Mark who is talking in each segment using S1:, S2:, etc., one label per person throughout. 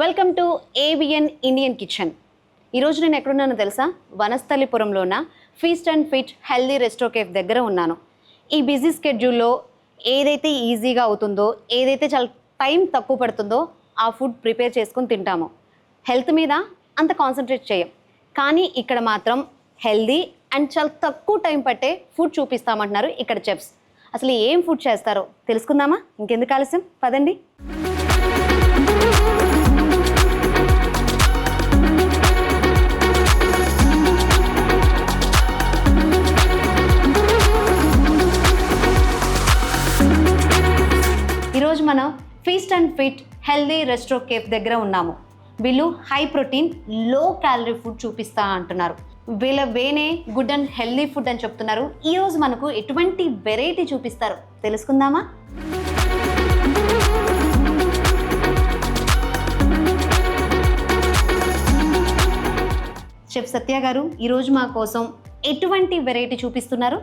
S1: Welcome to AVN Indian kitchen ఈరోజు నేను ఎక్కడున్నానో తెలుసా? వనస్థలిపురంలో ఉన్న feast and fit healthy resto cafe దగ్గర ఉన్నాను. ఈ బిజీ స్కెడ్యూల్లో ఏదైతే ఈజీగా అవుతుందో ఏదైతే చాలా టైం తక్కువ పడుతుందో ఆ ఫుడ్ ప్రిపేర్ చేసుకొని తింటాము. హెల్త్ మీద అంత కాన్సన్ట్రేట్ చేయం. కానీ ఇక్కడ మాత్రం హెల్దీ అండ్ చాలా తక్కువ టైం పట్టే ఫుడ్ చూపిస్తామంటున్నారు ఇక్కడ చెఫ్స్ అసలు ఏం ఫుడ్ చేస్తారో తెలుసుకుందామా? ఇంకెందుకు ఆలస్యం? పదండి. Feast and fit healthy resto cafe దగ్గర ఉన్నాము. వీళ్ళు హై ప్రోటీన్లో క్యాలరీ ఫుడ్ చూపిస్తా అంటున్నారు. వీళ్ళ వేనే గుడ్ అండ్ హెల్దీ ఫుడ్ అని చెప్తున్నారు. ఈ రోజు మనకు ఎటువంటి వెరైటీ చూపిస్తారు? తెలుసుకుందామా? చెఫ్ సత్య గారు ఈరోజు మా కోసం ఎటువంటి వెరైటీ చూపిస్తున్నారు?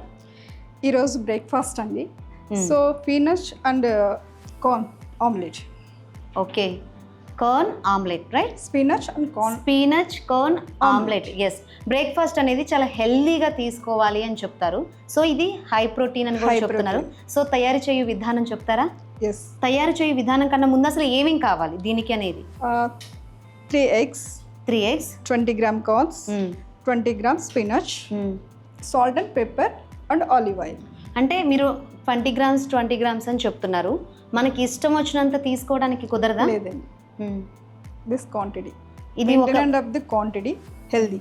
S2: ఈరోజు బ్రేక్ఫాస్ట్ అండి. So peanut and corn. Omelette
S1: okay corn omelette right
S2: spinach and corn
S1: spinach corn omelette yes breakfast అనేది చాలా హెల్దీగా తీసుకోవాలి అని చెప్తారు. సో ఇది హై ప్రోటీన్ అని కూడా చెప్తున్నారు. సో తయారు చేయు విధానం చెప్తారా?
S2: ఎస్
S1: తయారు చేయు విధానం కన్నా ముందు అసలు ఏమేం కావాలి దీనికి అనేది?
S2: Three eggs
S1: three eggs
S2: twenty gram corns twenty gram spinach salt and pepper and olive oil
S1: అంటే మీరు ట్వంటీ గ్రామ్స్ ట్వంటీ గ్రామ్స్ అని చెప్తున్నారు. మనకి ఇష్టం వచ్చినంత తీసుకోవడానికి కుదరదా?
S2: లేదండి. దిస్ క్వాంటిటీ
S1: ఇది ఒక
S2: ఆఫ్ ది క్వాంటిటీ హెల్దీ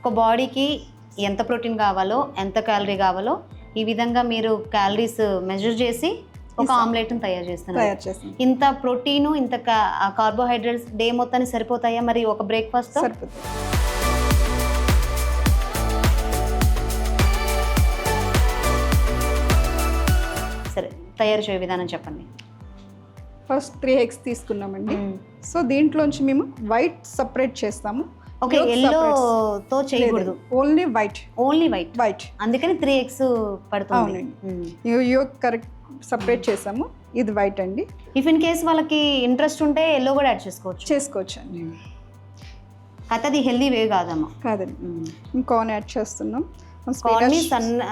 S1: ఒక బాడీకి ఎంత ప్రోటీన్ కావాలో ఎంత క్యాలరీ కావాలో ఈ విధంగా మీరు క్యాలరీస్ మెజర్ చేసి ఒక ఆమ్లెట్ని తయారు చేస్తున్నారు. ఇంత ప్రోటీన్ ఇంత కార్బోహైడ్రేట్స్ డే మొత్తానికి సరిపోతాయా? మరి ఒక బ్రేక్ఫాస్ట్
S2: సరిపోతుంది
S1: సరే తయారు చేయే విధానం చెప్పండి.
S2: ఫస్ట్ త్రీ ఎగ్స్ తీసుకున్నామండి. సో దీంట్లోంచి మేము వైట్ సపరేట్ చేస్తాము.
S1: ఓకే ఎల్లోతో చేయకూడదు.
S2: Only white
S1: only white
S2: white
S1: అందుకని త్రీ ఎగ్స్ పడుతుంది.
S2: యోగ్ కరెక్ట్ సపరేట్ చేసాము. ఇది వైట్ అండి.
S1: ఇఫ్ ఇన్ కేస్ వాళ్ళకి ఇంట్రెస్ట్ ఉంటే ఎల్లో కూడా యాడ్ చేసుకోవచ్చు.
S2: చేసుకోవచ్చు అండి
S1: అది హెల్దీ వే కాదమ్మా.
S2: కాదండి. కార్న్ యాడ్ చేస్తున్నాం.
S1: కార్న్ని సన్న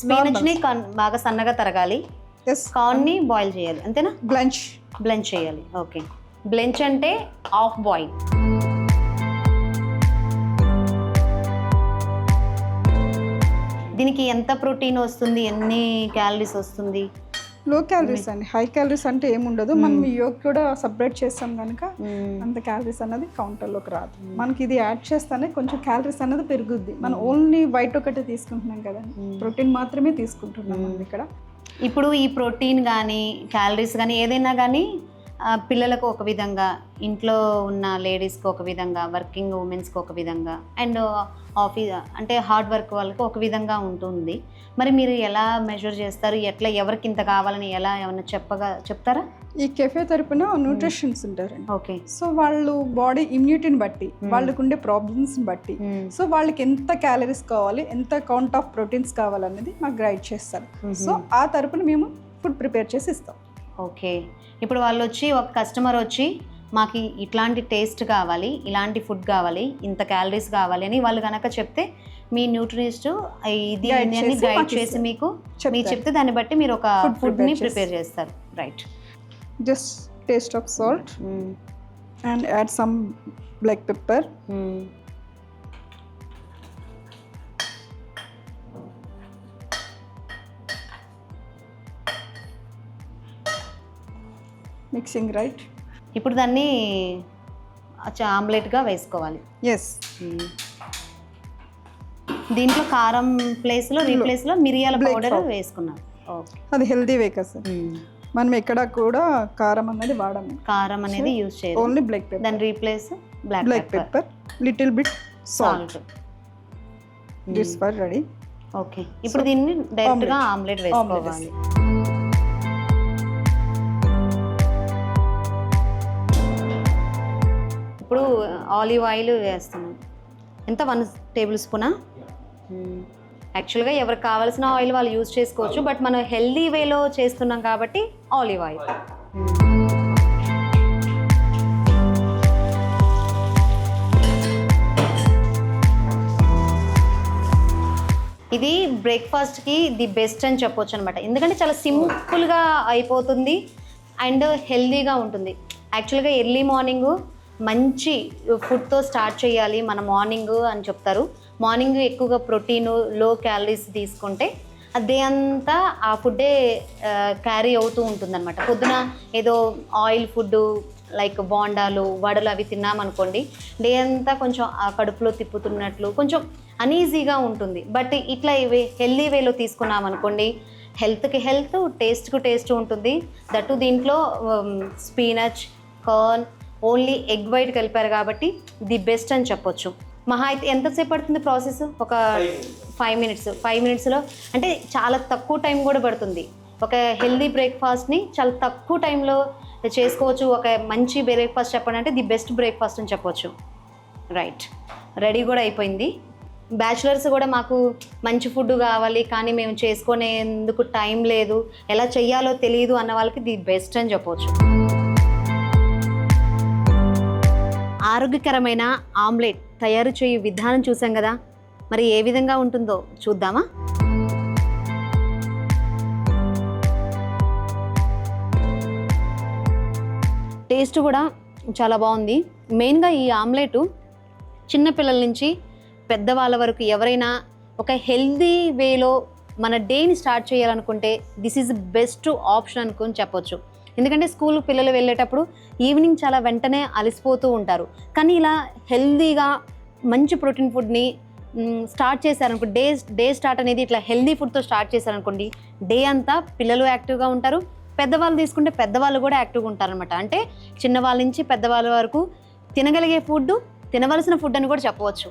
S1: స్పీనచ్ని బాగా సన్నగా తరగాలి. కార్న్ని బాయిల్ చేయాలి అంతేనా?
S2: బ్లంచ్
S1: బ్లెంచ్ చేయాలి ఓకే. బ్లెంచ్ అంటే ఆఫ్ బాయిల్. దీనికి ఎంత ప్రోటీన్ వస్తుంది? ఎన్ని క్యాలరీస్ వస్తుంది?
S2: లో క్యాలరీస్ అండి. హై క్యాలరీస్ అంటే ఏముండదు. మనం యోగ్ కూడా సపరేట్ చేస్తాం కనుక
S1: మ్మ్.
S2: అంత క్యాలరీస్ అన్నది కౌంటర్లోకి రాదు. మనకి ఇది యాడ్ చేస్తానే కొంచెం క్యాలరీస్ అన్నది పెరుగుద్ది. మనం ఓన్లీ వైట్ ఒకటే తీసుకుంటున్నాం కదండి. ప్రోటీన్ మాత్రమే తీసుకుంటున్నాం మనం ఇక్కడ.
S1: ఇప్పుడు ఈ ప్రోటీన్ కానీ క్యాలరీస్ కానీ ఏదైనా కానీ పిల్లలకు ఒక విధంగా ఇంట్లో ఉన్న లేడీస్కి ఒక విధంగా వర్కింగ్ ఉమెన్స్కి ఒక విధంగా అండ్ ఆఫీస్ అంటే హార్డ్ వర్క్ వాళ్ళకి ఒక విధంగా ఉంటుంది. మరి మీరు ఎలా మెజర్ చేస్తారు? ఎట్లా ఎవరికి ఇంత కావాలని ఎలా ఏమన్నా చెప్పగా చెప్తారా?
S2: ఈ కెఫే తరపున న్యూట్రిషన్స్ ఉంటారండి.
S1: ఓకే
S2: సో వాళ్ళు బాడీ ఇమ్యూనిటీని బట్టి వాళ్ళకు ఉండే ప్రాబ్లమ్స్ని బట్టి. సో వాళ్ళకి ఎంత క్యాలరీస్ కావాలి ఎంత కౌంట్ ఆఫ్ ప్రోటీన్స్ కావాలనేది మాకు గైడ్ చేస్తారు. సో ఆ తరపున మేము ఫుడ్ ప్రిపేర్ చేసి ఇస్తాం.
S1: ఓకే ఇప్పుడు వాళ్ళు వచ్చి ఒక కస్టమర్ వచ్చి మాకు ఇట్లాంటి టేస్ట్ కావాలి ఇలాంటి ఫుడ్ కావాలి ఇంత క్యాలరీస్ కావాలి అని వాళ్ళు కనుక చెప్తే మీ న్యూట్రినిస్ట్ ఇది గైడ్ చేసి. మీకు. మీరు చెప్తే దాన్ని బట్టి మీరు ఒక ఫుడ్ని. ప్రిపేర్ చేస్తారు right
S2: just taste of salt and add some black pepper mixing right?
S1: ఇప్పుడు దాన్ని ఆమ్లెట్గా వేసుకోవాలి.
S2: ఎస్.
S1: దీంట్లో కారం ప్లేస్లో రీప్లేస్లో మిరియాల పౌడర్ ఓకే
S2: అది హెల్దీ వే కదా సార్. మనం ఎక్కడ కూడా కారం అన్నది వాడము.
S1: కారం అనేది యూజ్ చేయరు.
S2: ఓన్లీ బ్లాక్ పెప్పర్
S1: దాని replace black
S2: black pepper little bit salt this for ready
S1: okay ఇప్పుడు దీన్ని డైరెక్ట్గా ఆమ్లెట్ వేసుకోవాలి. ఇప్పుడు ఆలివ్ ఆయిల్ వేస్తాము. ఎంత? వన్ టేబుల్ స్పూనా hmm. యాక్చువల్గా ఎవరికి కావాల్సిన ఆయిల్ వాళ్ళు యూజ్ చేసుకోవచ్చు బట్ మనం హెల్దీ వేలో చేస్తున్నాం కాబట్టి ఆలివ్ ఆయిల్. ఇది బ్రేక్ఫాస్ట్కి ది బెస్ట్ అని చెప్పొచ్చు అనమాట ఎందుకంటే చాలా సింపుల్గా అయిపోతుంది అండ్ హెల్దీగా ఉంటుంది. యాక్చువల్గా ఎర్లీ మార్నింగ్ మంచి ఫుడ్తో స్టార్ట్ చేయాలి మన మార్నింగ్ అని చెప్తారు. మార్నింగ్ ఎక్కువగా ప్రోటీన్లో క్యాలరీస్ తీసుకుంటే అదే అంతా ఆ ఫుడ్డే క్యారీ అవుతూ ఉంటుందన్నమాట. పొద్దున ఏదో ఆయిల్ ఫుడ్ లైక్ బోండాలు వడలు అవి తిన్నామనుకోండి డే అంతా కొంచెం ఆ కడుపులో తిప్పుతున్నట్లు కొంచెం అనీజీగా ఉంటుంది. బట్ ఇట్లా ఇవి హెల్దీ వేలో తీసుకున్నామనుకోండి హెల్త్కి హెల్త్ టేస్ట్కు టేస్ట్ ఉంటుంది. దట్టు దీంట్లో spinach corn only egg white కలిపారు కాబట్టి ది బెస్ట్ అని చెప్పొచ్చు. మహా అయితే ఎంతసేపు పడుతుంది ప్రాసెస్? ఒక ఫైవ్ మినిట్స్. ఫైవ్ మినిట్స్లో? అంటే చాలా తక్కువ టైం కూడా పడుతుంది. ఒక హెల్దీ బ్రేక్ఫాస్ట్ని చాలా తక్కువ టైంలో చేసుకోవచ్చు. ఒక మంచి బ్రేక్ఫాస్ట్ చెప్పండి అంటే ది బెస్ట్ బ్రేక్ఫాస్ట్ అని చెప్పొచ్చు. రైట్. రెడీ కూడా అయిపోయింది. బ్యాచులర్స్ కూడా మాకు మంచి ఫుడ్ కావాలి కానీ మేము చేసుకునేందుకు టైం లేదు. ఎలా చెయ్యాలో తెలియదు అన్న వాళ్ళకి ది బెస్ట్ అని చెప్పొచ్చు. ఆరోగ్యకరమైన ఆమ్లెట్ తయారు చేయు విధానం చూసాం కదా. మరి ఏ విధంగా ఉంటుందో చూద్దామా? టేస్ట్ కూడా చాలా బాగుంది. మెయిన్గా ఈ ఆమ్లెట్ చిన్నపిల్లల నుంచి పెద్దవాళ్ళ వరకు ఎవరైనా ఒక హెల్దీ వేలో మన డేని స్టార్ట్ చేయాలనుకుంటే దిస్ ఈజ్ బెస్ట్ ఆప్షన్ అనుకుని చెప్పొచ్చు. ఎందుకంటే స్కూల్ పిల్లలు వెళ్ళేటప్పుడు ఈవినింగ్ చాలా వెంటనే అలసిపోతూ ఉంటారు. కానీ ఇలా హెల్దీగా మంచి ప్రోటీన్ ఫుడ్ని స్టార్ట్ చేశారనుకో డే డే స్టార్ట్ అనేది ఇట్లా హెల్దీ ఫుడ్తో స్టార్ట్ చేశారనుకోండి డే అంతా పిల్లలు యాక్టివ్గా ఉంటారు. పెద్దవాళ్ళు తీసుకుంటే పెద్దవాళ్ళు కూడా యాక్టివ్గా ఉంటారనమాట అంటే చిన్నవాళ్ళ నుంచి పెద్దవాళ్ళ వరకు తినగలిగే ఫుడ్ తినవలసిన ఫుడ్ అని కూడా చెప్పవచ్చు.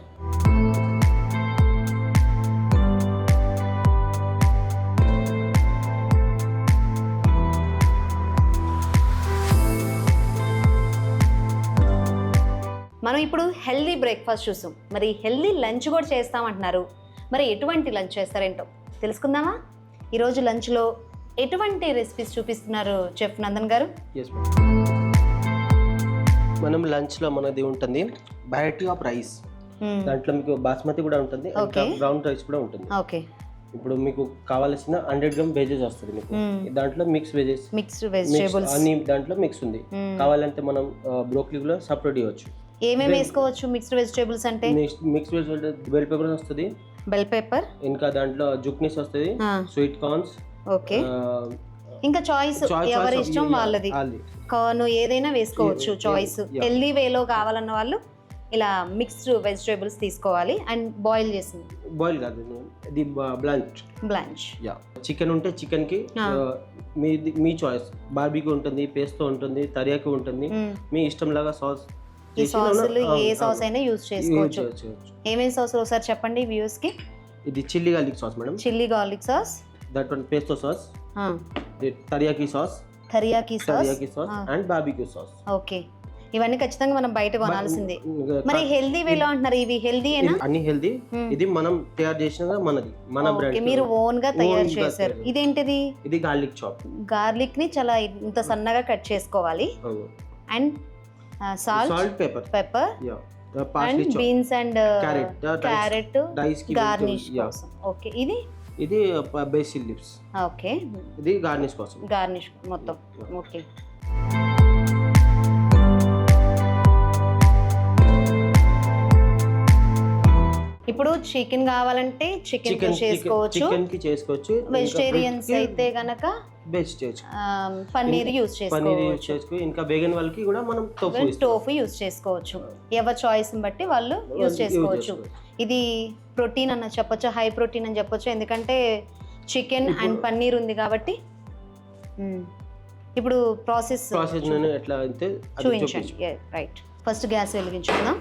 S1: మనం ఇప్పుడు హెల్దీ బ్రేక్ఫాస్ట్ చూసాం. మరి హెల్దీ లంచ్ కూడా చేస్తామంటున్నారు. మరి ఎటువంటి లంచ్ చేస్తారేంటో తెలుసుకుందామా? ఈరోజు లంచ్లో ఎటువంటి రెసిపీస్ చూపిస్తున్నారు చెఫ్ నందన్ గారు?
S3: మనం లంచ్లో మనది ఉంటుంది వెరైటీ ఆఫ్ రైస్ దాంట్లో మీకు బాస్మతి కూడా ఉంటుంది. బ్రౌన్ రైస్ కూడా ఉంటుంది.
S1: ఓకే
S3: ఇప్పుడు మీకు కావాల్సిన హండ్రెడ్ గ్రామ్ వెజెస్ వస్తుంది మీకు.
S1: Hmm.
S3: దాంట్లో మిక్స్ వెజెస్
S1: వెజిటేబుల్స్
S3: అన్ని దాంట్లో మిక్స్ ఉంది. కావాలంటే మనం బ్రోక్లీ కూడా సపరేట్ ఇవ్వచ్చు.
S1: ఏమేమి వేసుకోవచ్చు? మిక్స్డ్ వెజిటేబుల్స్ అంటే?
S3: Mix mix veg bell pepper వస్తుంది.
S1: Bell pepper.
S3: ఇంకా దాంట్లో జుక్నీస్ వస్తుంది స్వీట్ కార్న్స్
S1: ఓకే. ఇంకా చాయిస్ ఎవరి ఇష్టం వాళ్ళది? కార్న్ ఏదైనా వేసుకోవచ్చు చాయిస్. హెల్దీ వేలో కావాలన్న వాళ్ళు ఇలా మిక్స్డ్ వెజిటేబుల్స్ తీసుకోవాలి అండ్ బాయిల్ చేసింది.
S3: బాయిల్ కాదు ఇది బ్లంచ్.
S1: బ్లాంచ్.
S3: యా. చికెన్ ఉంటే చికెన్కి మీ మీ చాయిస్. బార్బీకి ఉంటుంది పేస్తో ఉంటుంది తరియాకి ఉంటుంది. మీ ఇష్టం లాగా సాస్
S1: ఈ సాసులు ఏ సాస్ అయినా యూజ్ చేసుకోవచ్చు. ఏమేమి సాస్ ఒకసారి చెప్పండి వ్యూస్కి?
S3: ఇది chilli garlic sauce madam.
S1: Chilli garlic sauce
S3: that one పేస్తో sauce teriyaki sauce
S1: teriyaki sauce
S3: teriyaki sauce. And barbecue sauce
S1: okay ఇవన్నీ ఖచ్చితంగా మనం బయట కొనాల్సిందే. మరి హెల్దీ వేలో అంటున్నారు ఇవి హెల్దీ
S3: అన్ని హెల్దీ. ఇది మనం తయారు చేసిన మనది మన బ్రాండ్
S1: మీరు ఓన్గా తయారు చేశారు. ఇదేంటిది?
S3: ఇది గార్లిక్ చాప్
S1: గార్లిక్ని చాలా ఇంత సన్నగా కట్ చేసుకోవాలి. And salt
S3: salt pepper
S1: pepper
S3: parsley
S1: and beans and
S3: carrot
S1: garnish కోసం. ఓకే ఇది?
S3: ఇది బేసిల్ లిప్స్
S1: ఓకే
S3: ఇది గార్నిష్ కోసం.
S1: గార్నిష్ మొత్తం. ఓకే ఇప్పుడు చికెన్ కావాలంటే చికెన్
S3: చికెన్
S1: చేసుకోవచ్చు.
S3: చికెన్కి చేసుకోవచ్చు.
S1: వెజిటేరియన్స్ అయితే గనక
S3: best
S1: paneer use
S3: paneer use
S1: చేసుకోవచ్చు
S3: చేసుకో ఇంకా వేగన్ వాళ్ళకి కూడా మనం టోఫు.
S1: టోఫు యూజ్ చేసుకోవచ్చు ఎవరి చాయిస్ బట్టి వాళ్ళు యూజ్ చేసుకోవచ్చు
S3: చేసుకోవచ్చు.
S1: ఇది ప్రోటీన్ అన్న చెప్పొచ్చు హై ప్రోటీన్ అని చెప్పొచ్చు ఎందుకంటే చికెన్ అండ్ పన్నీర్ ఉంది కాబట్టి. ఇప్పుడు ప్రాసెస్
S3: ప్రాసెస్ ఎట్లా అయితే
S1: చూపించండి. రైట్ ఫస్ట్ గ్యాస్ వెలిగించుకుందాం.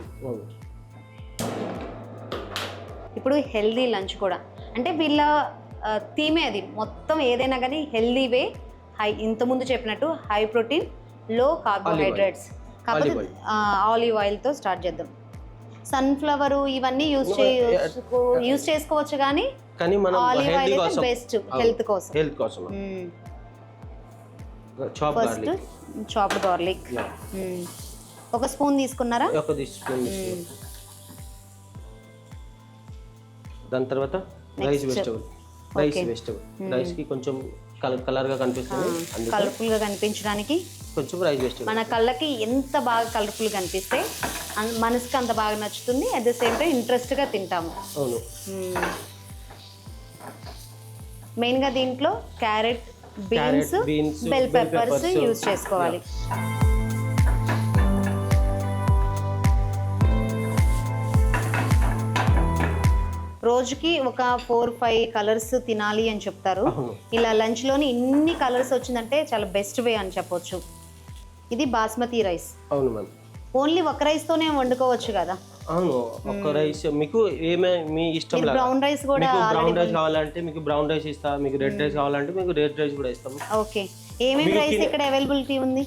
S1: ఇప్పుడు హెల్దీ లంచ్ కూడా అంటే వీళ్ళ థీమే అది. మొత్తం ఏదైనా కానీ హెల్దీ వే హై ఇంతకుముందు చెప్పినట్టు హై ప్రోటీన్లో కార్బోహైడ్రేట్స్
S3: oil.
S1: ఆలివ్ ఆయిల్తో స్టార్ట్ చేద్దాం. సన్ఫ్లవర్ ఇవన్నీ యూజ్. యూజ్ చేసుకోవచ్చు కానీ
S3: కానీ మనం
S1: ఆలివ్ ఆయిల్ బెస్ట్ హెల్త్ కోసం
S3: హెల్త్ కోసం. Chop
S1: first
S3: garlic
S1: chopped garlic ఒక స్పూన్ తీసుకున్నారా?
S3: ఒక స్పూన్ దాని తర్వాత రైస్ వెజిటబుల్ రైస్ వెజిటబుల్ రైస్కి కొంచెం కలర్ కలర్గా కనిపిస్తుంది. అందుకే
S1: కలర్ఫుల్గా కనిపించడానికి
S3: కొంచెం రైస్ వెజిటబుల్
S1: మన కళ్ళకి ఎంత బాగా కలర్ఫుల్ కనిపిస్తే మనసుకి అంత బాగా నచ్చుతుంది. అట్ ద సేమ్ టైం ఇంట్రెస్ట్గా తింటాము.
S3: అవును.
S1: మెయిన్గా దీంట్లో carrot beans bell peppers use చేసుకోవాలి. రోజుకి ఒక ఫోర్ ఫైవ్ కలర్స్ తినాలి అని చెప్తారు. ఇలా లంచ్లోని ఇన్ని కలర్స్ వచ్చిందంటే చాలా బెస్ట్ వే అని చెప్పొచ్చు. ఇది బాస్మతి రైస్.
S3: అవును మ్యామ్.
S1: ఓన్లీ ఒక రైస్తోనే వండుకోవచ్చు కదా?
S3: అవును ఒక్క రైస్ మీకు ఏమే మీ ఇష్టం
S1: బ్రౌన్ రైస్ కూడా
S3: బ్రౌన్ రైస్ కావాలంటే మీకు బ్రౌన్ రైస్ ఇస్తా మీకు రెడ్ రైస్ కావాలంటే మీకు రెడ్ రైస్ కూడా ఇస్తాం.
S1: ఓకే. ఏమేమి రైస్ ఇక్కడ అవైలబిలిటీ ఉంది?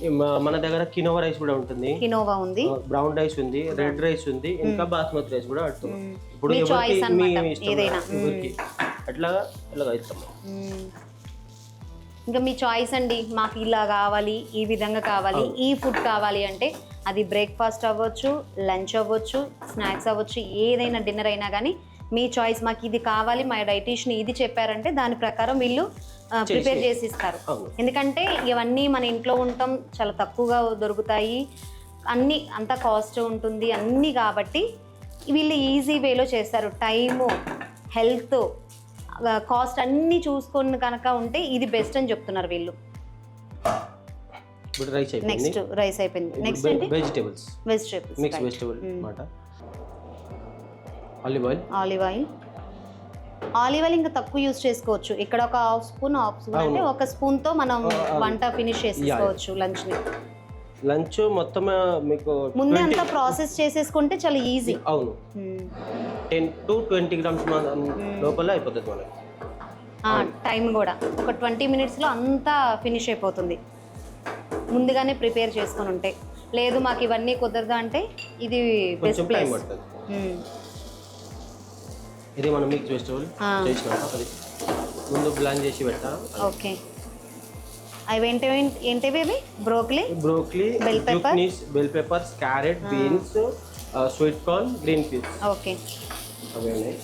S3: మన దగ్గర కినోవా రైస్ కూడా ఉంటుంది.
S1: కినోవా ఉంది.
S3: బ్రౌన్ రైస్ ఉంది రెడ్ రైస్ ఉంది ఇంకా బాస్మతి రైస్ కూడా అడుగుతాం ఇప్పుడు
S1: ఏదైనా.
S3: అట్లా ఇస్తాం.
S1: మ్మ్. ఇంకా మీ చాయిస్ అండి మాకు ఇలా కావాలి ఈ విధంగా కావాలి ఈ ఫుడ్ కావాలి అంటే అది బ్రేక్ఫాస్ట్ అవ్వచ్చు లంచ్ అవ్వచ్చు స్నాక్స్ అవ్వచ్చు ఏదైనా డిన్నర్ అయినా కానీ మీ చాయిస్ మాకు ఇది కావాలి మా డైటీషియన్ ఇది చెప్పారంటే దాని ప్రకారం వీళ్ళు ప్రిపేర్ చేసి ఇస్తారు ఎందుకంటే ఇవన్నీ మన ఇంట్లో ఉంటాం చాలా తక్కువగా దొరుకుతాయి. అన్నీ అంత కాస్ట్ ఉంటుంది అన్నీ కాబట్టి వీళ్ళు ఈజీ వేలో చేస్తారు. టైము హెల్త్ కాస్ట్ అన్నీ చూసుకొని కనుక ఉంటే ఇది బెస్ట్ అని చెప్తున్నారు వీళ్ళు.
S3: ఇప్పుడు రైస్ అయిపోయింది.
S1: నెక్స్ట్ రైస్ అయిపోయింది. నెక్స్ట్ ఏంటి?
S3: వెజిటేబుల్స్
S1: వెజిటేబుల్స్
S3: మిక్స్ వెజిటేబుల్ అన్నమాట. Olive oil
S1: olive oil olive oil ఇంకా తక్కువ యూస్ చేసుకోవచ్చు. ఇక్కడ ఒక హాఫ్ స్పూన్ హాఫ్ స్పూన్ అంటే ఒక స్పూన్తో మనం వంట ఫినిష్ చేసుకోవచ్చు లంచ్ని
S3: లంచ్ మొత్తం మీకు
S1: ముందే అంతా ప్రాసెస్ చేసేసుకుంటే చాలా ఈజీ.
S3: అవును. టెన్ టు ట్వంటీ గ్రామ్స్ లోపల అయిపోతుంది మనకి.
S1: టైం కూడా. ఒక ట్వంటీ మినిట్స్లో అంతా ఫినిష్ అయిపోతుంది. ముందుగానే ప్రిపేర్ చేసుకొని ఉంటే. లేదు మాకు ఇవన్నీ కుదరదు అంటే ఇది బెస్ట్ ప్లేస్
S3: ఇది మనం మిక్స్ వెజిటబుల్. చేసినాం. అది ముందు బ్లాన్ చేసి పెట్టా
S1: ఓకే. అవి ఏంటివి ఏంటివి ఇవి broccoli
S3: broccoli
S1: pepper.
S3: Zucchinis bell peppers carrot beans sweet corn green peas
S1: okay.
S3: అవి ఉన్నాయి.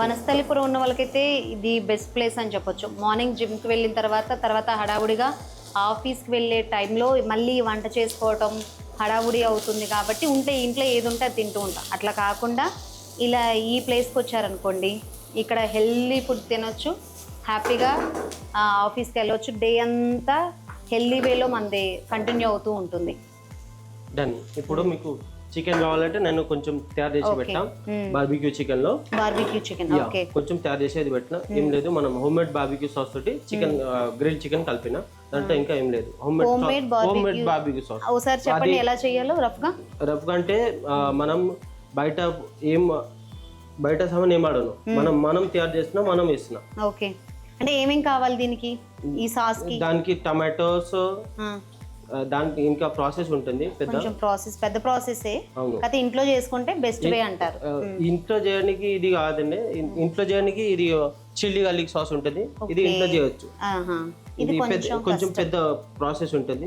S1: వనస్థలిపురం ఉన్న వాళ్ళకైతే ఇది బెస్ట్ ప్లేస్ అని చెప్పొచ్చు. మార్నింగ్ జిమ్కి వెళ్ళిన తర్వాత తర్వాత హడావుడిగా ఆఫీస్కి వెళ్ళే టైంలో మళ్ళీ వంట చేసుకోవటం హడావుడి అవుతుంది కాబట్టి ఉంటే ఇంట్లో ఏది ఉంటే అది తింటూ ఉంటాం. అట్లా కాకుండా ఇలా ఈ ప్లేస్కి వచ్చారనుకోండి ఇక్కడ హెల్దీ ఫుడ్ తినొచ్చు హ్యాపీగా ఆఫీస్కి వెళ్ళొచ్చు. డే అంతా హెల్దీ వేలో మనది కంటిన్యూ అవుతూ ఉంటుంది.
S3: డన్. ఇప్పుడు మీకు చికెన్ కావాలంటే నేను కొంచెం తయారు చేసి. పెట్టాం. బార్బిక్యూ చికెన్లో.
S1: బార్బిక్యూ చికెన్
S3: కొంచెం తయారు చేసి అది పెట్టిన. ఏం లేదు మనం హోమ్ మేడ్ బార్బిక్యూ సాస్ తోటి చికెన్ గ్రిల్ చికెన్ కలిపిన. దాంట్లో ఇంకా ఏం లేదు. Home made home made. Barbecue sauce
S1: ఒకసారి చెప్పండి ఎలా చేయాలో రఫ్గా?
S3: రఫ్ అంటే ఆ, మనం బయట ఏం బయట సామాన్ ఏం ఆడను మనం మనం తయారు చేస్తున్నాం మనం ఇస్తున్నాం
S1: ఓకే. అంటే ఏమేం కావాలి దీనికి? ఈ సాస్కి
S3: దానికి టమాటోస్ దానికి ఇంకా ప్రాసెస్ ఉంటుంది. పెద్ద
S1: కొంచెం ప్రాసెస్ పెద్ద ప్రాసెసే.
S3: అవును.
S1: ఇంట్లో చేసుకుంటే బెస్ట్ వే అంటారు.
S3: ఆ, ఇంట్లో చేయడానికి ఇది కాదండి. ఇన్- ఇంట్లో చేయడానికి ఇది చిల్లీ గార్లిక్ సాస్ ఉంటుంది. ఇది ఇంట్లో చేయొచ్చు.
S1: ఆహా. ఇది
S3: ఇది పెద్ద
S1: కొంచెం
S3: కొంచెం పెద్ద ప్రాసెస్ ఉంటుంది.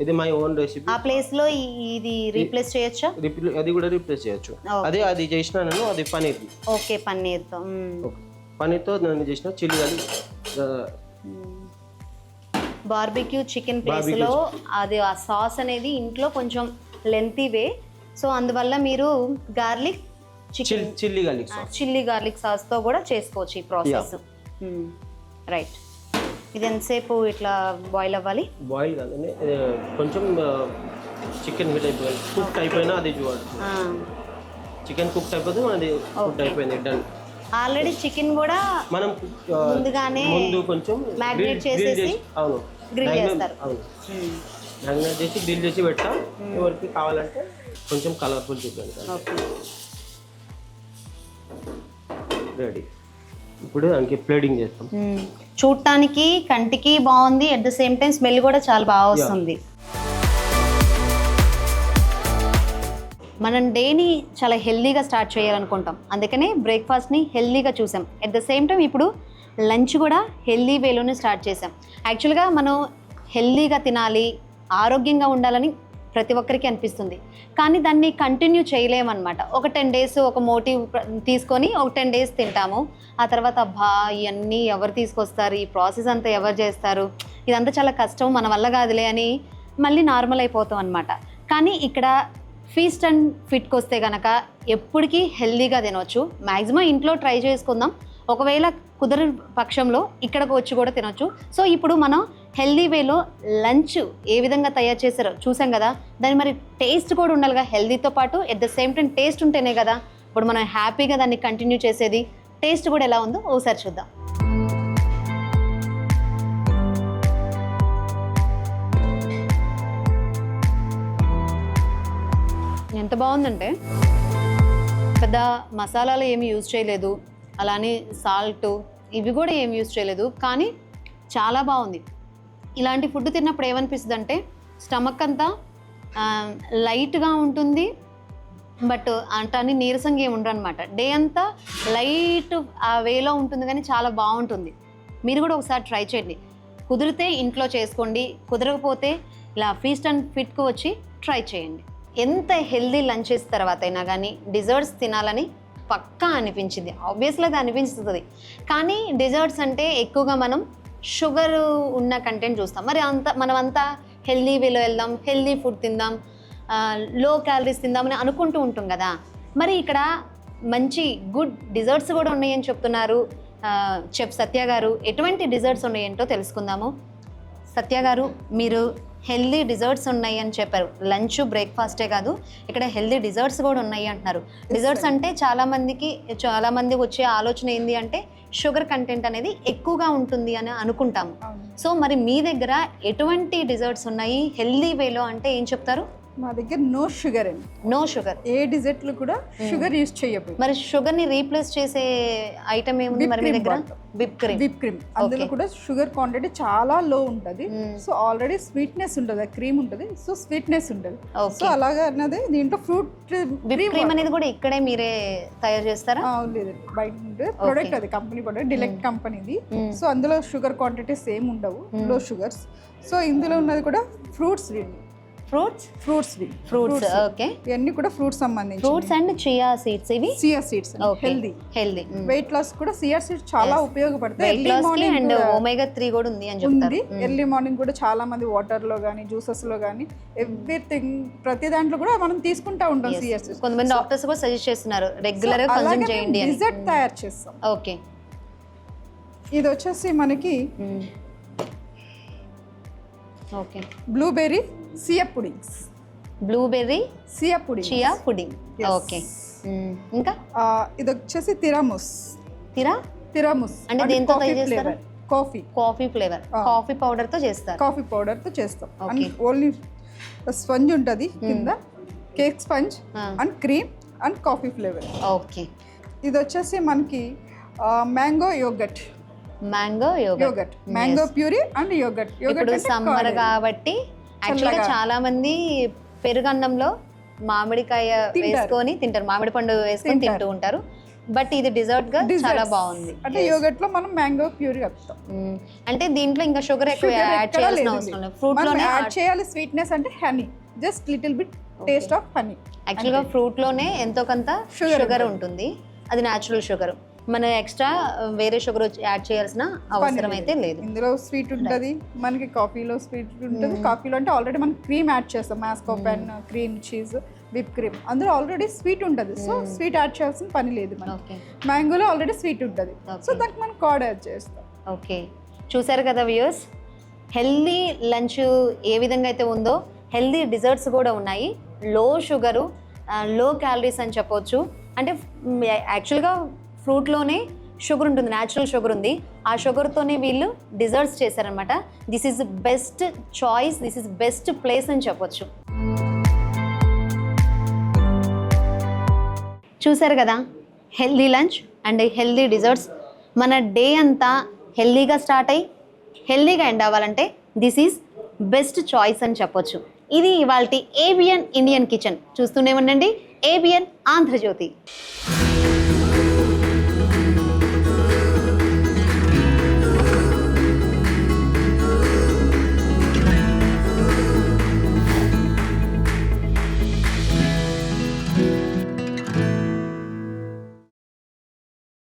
S3: ఇది మై ఓన్ రెసిపీ.
S1: ఆ ప్లేస్లో ఈ- ఇది రీప్లేస్ చేయొచ్చా?
S3: అది కూడా రీప్లేస్ చేయొచ్చు.
S1: Okay.
S3: అదే అది చేసిన నేను అది పనీర్
S1: ఓకే పన్నీర్తో. మ్మ్.
S3: పనీర్తో నేను చేసిన చిల్లీ గార్లిక్
S1: బార్బిక్యూ చికెన్ ప్లేస్లో అది ఆ సాస్ అనేది ఇంట్లో కొంచెం లెంతీ వే. సో అందువల్ల మీరు garlic chicken
S3: chilli garlic sauce.
S1: Chilli garlic సాస్తో కూడా చేసుకోవచ్చు ఈ ప్రాసెస్. రైట్. ఇది ఎంతసేపు ఇట్లా బాయిల్ అవ్వాలి?
S3: బాయిల్ కాదండి కొంచెం చికెన్ హీట్ అయిపోయింది కుక్ అయిపోయినా అది చూడాలి. చికెన్ కుక్ అయిపోతే మనది కుక్ అయిపోయింది డన్.
S1: ఆల్రెడీ చికెన్ కూడా
S3: మనం
S1: ముందుగానే
S3: ముందు కొంచెం grill
S1: చేసేసి
S3: చేసి అవును. Marinate-
S1: చేస్తారు.
S3: మ్యాగ్నేట్ చేసి గ్రిల్ చేసి ఎవరికి కావాలంటే కొంచెం కలర్ఫుల్ రెడీ ఇప్పుడు దానికి ప్లేటింగ్ చేస్తాం.
S1: మ్మ్. చూడటానికి కంటికి బాగుంది. At the same time smell కూడా చాలా బాగా వస్తుంది. మనం డేని చాలా హెల్దీగా స్టార్ట్ చేయాలనుకుంటాం. అందుకనే బ్రేక్ఫాస్ట్ని హెల్దీగా చూసాం. అట్ ద సేమ్ టైం ఇప్పుడు లంచ్ కూడా హెల్దీ వేలోనే స్టార్ట్ చేసాం యాక్చువల్గా మనం హెల్దీగా తినాలి ఆరోగ్యంగా ఉండాలని ప్రతి ఒక్కరికి అనిపిస్తుంది. కానీ దాన్ని కంటిన్యూ చేయలేమన్నమాట. ఒక టెన్ డేస్ ఒక మోటివ్ తీసుకొని ఒక టెన్ డేస్ తింటాము. ఆ తర్వాత అబ్బా ఇవన్నీ ఎవరు తీసుకొస్తారు? ఈ ప్రాసెస్ అంతా ఎవరు చేస్తారు? ఇదంతా చాలా కష్టం మన వల్ల కాదులే అని మళ్ళీ నార్మల్ అయిపోతాం అనమాట కానీ ఇక్కడ ఫీస్ట్ అండ్ ఫిట్కి వస్తే కనుక ఎప్పటికీ హెల్దీగా తినవచ్చు మ్యాక్సిమం ఇంట్లో ట్రై చేసుకుందాం. ఒకవేళ కుదరని పక్షంలో ఇక్కడికి వచ్చి కూడా తినొచ్చు. సో ఇప్పుడు మనం హెల్దీ వేలో లంచ్ ఏ విధంగా తయారు చేశారో చూసాం కదా. దాని మరి టేస్ట్ కూడా ఉండాలిగా హెల్దీతో పాటు. At the same time taste ఉంటేనే కదా. ఇప్పుడు మనం హ్యాపీగా దాన్ని కంటిన్యూ చేసేది. టేస్ట్ కూడా ఎలా ఉందో ఓసారి చూద్దాం. ఎంత బాగుందంటే పెద్ద మసాలాలు ఏమి యూజ్ చేయలేదు. అలానే సాల్ట్ ఇవి కూడా ఏం యూజ్ చేయలేదు. కానీ చాలా బాగుంది. ఇలాంటి ఫుడ్ తిన్నప్పుడు ఏమనిపిస్తుంది అంటే స్టమక్ అంతా లైట్గా ఉంటుంది. బట్ అంటాన్ని నీరసంగా ఏమి ఉండరు అనమాట డే అంతా లైట్ ఆ వేలో ఉంటుంది కానీ చాలా బాగుంటుంది. మీరు కూడా ఒకసారి ట్రై చేయండి. కుదిరితే ఇంట్లో చేసుకోండి. కుదరకపోతే ఇలా ఫీస్ట్ అండ్ ఫిట్కు వచ్చి ట్రై చేయండి. ఎంత హెల్దీ లంచెస్ తర్వాత అయినా కానీ డిజర్ట్స్ తినాలని పక్కా అనిపించింది. ఆబ్వియస్లీ అది అనిపిస్తుంది కానీ డిజర్ట్స్ అంటే ఎక్కువగా మనం షుగర్ ఉన్న కంటెంట్ చూస్తాం. మరి అంత మనం అంతా హెల్దీ వేలో వెళ్దాం హెల్దీ ఫుడ్ తిందాం లో క్యాలరీస్ తిందామని అనుకుంటూ ఉంటాం కదా. మరి ఇక్కడ మంచి గుడ్ డిజర్ట్స్ కూడా ఉన్నాయని చెప్తున్నారు చెప్ సత్య గారు. ఎటువంటి డిజర్ట్స్ ఉన్నాయంటో తెలుసుకుందాము. సత్య గారు మీరు హెల్దీ డిజర్ట్స్ ఉన్నాయి అని చెప్పారు. లంచ్ బ్రేక్ఫాస్టే కాదు ఇక్కడ హెల్దీ డిజర్ట్స్ కూడా ఉన్నాయి అంటున్నారు. డిజర్ట్స్ అంటే చాలా మందికి చాలా మందికి వచ్చే ఆలోచన ఏంది అంటే షుగర్ కంటెంట్ అనేది ఎక్కువగా ఉంటుంది అని అనుకుంటాము. సో మరి మీ దగ్గర ఎటువంటి డిజర్ట్స్ ఉన్నాయి? హెల్దీ వేలో అంటే ఏం చెప్తారు?
S2: మా దగ్గర నో షుగర్ అండి
S1: నో షుగర్
S2: ఏ డిజర్ట్లు కూడా షుగర్ యూస్ చేయబోయి
S1: మరి షుగర్ని రీప్లేస్ చేసే ఐటమ్ ఏముంది మరి మీ దగ్గర. విప్ క్రీమ్
S2: విప్ క్రీమ్ అందులో కూడా షుగర్ క్వాంటిటీ చాలా లో ఉంటుంది. సో ఆల్రెడీ స్వీట్నెస్ ఉంటుంది. క్రీమ్ ఉంటుంది. సో స్వీట్నెస్ ఉంటుంది. సో అలాగా అన్నది దీంట్లో ఫ్రూట్
S1: విప్ క్రీమ్ అనేది కూడా ఇక్కడే మీరే తయారు చేస్తారా?
S2: లేదు. బయట ప్రొడక్ట్ అది కంపెనీ ప్రొడక్ట్ డిలెక్ట్ కంపెనీది సో అందులో షుగర్ క్వాంటిటీస్ ఏమి ఉండవు. లో షుగర్స్ సో ఇందులో ఉన్నది కూడా fruits
S1: fruits
S2: fruits
S1: fruits okay.
S2: ఇవన్నీ కూడా ఫ్రూట్స్ సంబంధించి
S1: ఫ్రూట్స్ అండ్ చియా సీడ్స్ ఇవి?
S2: Chia seeds healthy
S1: healthy
S2: weight loss కూడా సియా సీడ్స్ చాలా ఉపయోగపడతాయి. Early morning
S1: and omega three కూడా ఉంది అని చెప్తారు.
S2: ఎర్లీ మార్నింగ్ కూడా చాలా మంది వాటర్లో కానీ జ్యూసెస్లో కానీ ఎవ్రీథింగ్ ప్రతి దాంట్లో కూడా మనం తీసుకుంటా ఉంటాం సియా సీడ్స్
S1: కొంతమంది డాక్టర్స్ కూడా సజెస్ట్ చేస్తున్నారు. రెగ్యులర్గా కన్జ్యూమ్ చేయండి అని.
S2: డిజర్ట్ తయారు చేస్తాం.
S1: ఓకే.
S2: ఇది వచ్చేసి మనకి
S1: okay.
S2: Blueberry chia puddings
S1: blueberry
S2: chia pudding
S1: chia pudding. Okay ఇంకా
S2: ఇది వచ్చేసి తిరాముస్
S1: తిరా
S2: తిరాముస్
S1: అంటే దేంతో తయారు చేస్తారు?
S2: కాఫీ
S1: కాఫీ ఫ్లేవర్ కాఫీ పౌడర్తో చేస్తారు
S2: కాఫీ పౌడర్తో చేస్తాం ఓన్లీ స్పంజ్ ఉంటుంది కింద cake sponge. And cream and coffee flavour
S1: okay
S2: ఇది వచ్చేసి మనకి mango yogurt
S1: mango
S2: yogurt mango puree and yogurt yogurt
S1: summer కాబట్టి యాక్చువల్గా. చాలా మంది పెరుగన్నంలో మామిడికాయ వేసుకొని తింటారు. మామిడి పండు వేసుకొని తింటూ ఉంటారు. బట్ ఇది డిజర్ట్గా చాలా బాగుంది.
S2: అంటే యోగట్లో మనం మ్యాంగో ప్యూరీ కలుపుతాం.
S1: మ్మ్. అంటే దీంట్లో ఇంకా షుగర్ ఎక్కువ యాడ్ చేయాల్సిన. అవసరం లేదు. ఫ్రూట్లోనే
S2: యాడ్ చేయాలి స్వీట్నెస్ అంటే honey just little bit taste of honey
S1: యాక్చువల్గా ఫ్రూట్లోనే ఎంతో కొంత షుగర్ ఉంటుంది. అది న్యాచురల్ షుగర్ మన ఎక్స్ట్రా వేరే షుగర్ యాడ్ చేయాల్సిన అవసరం అయితే లేదు.
S2: ఇందులో స్వీట్ ఉంటుంది మనకి కాఫీలో స్వీట్ ఉంటుంది. కాఫీలో అంటే ఆల్రెడీ మనం క్రీమ్ యాడ్ చేస్తాం. Mascarpone cream cheese whip cream అందులో ఆల్రెడీ స్వీట్ ఉంటుంది. సో స్వీట్ యాడ్ చేయాల్సిన పని లేదు మనకి. మ్యాంగోలో ఆల్రెడీ స్వీట్ ఉంటుంది. సో. దానికి మనం కార్డ్ యాడ్ చేస్తాం.
S1: ఓకే చూసారు కదా వ్యూయర్స్ హెల్దీ లంచ్ ఏ విధంగా అయితే ఉందో హెల్దీ డిజర్ట్స్ కూడా ఉన్నాయి. లో షుగరు లో క్యాలరీస్ అని చెప్పొచ్చు. అంటే యాక్చువల్గా ఫ్రూట్లోనే షుగర్ ఉంటుంది న్యాచురల్ షుగర్ ఉంది. ఆ షుగర్తోనే వీళ్ళు డిజర్ట్స్ చేశారనమాట this is best choice this is best place అని చెప్పొచ్చు. చూసారు కదా? Healthy lunch and healthy desserts మన డే అంతా హెల్దీగా స్టార్ట్ అయ్యి హెల్దీగా ఎండ్ అవ్వాలంటే దిస్ ఈజ్ బెస్ట్ చాయిస్ అని చెప్పొచ్చు. ఇది ఇవాళ ఏబియన్ ఇండియన్ కిచెన్ చూస్తూనే ఉండండి. ఏబిఎన్ ఆంధ్రజ్యోతి.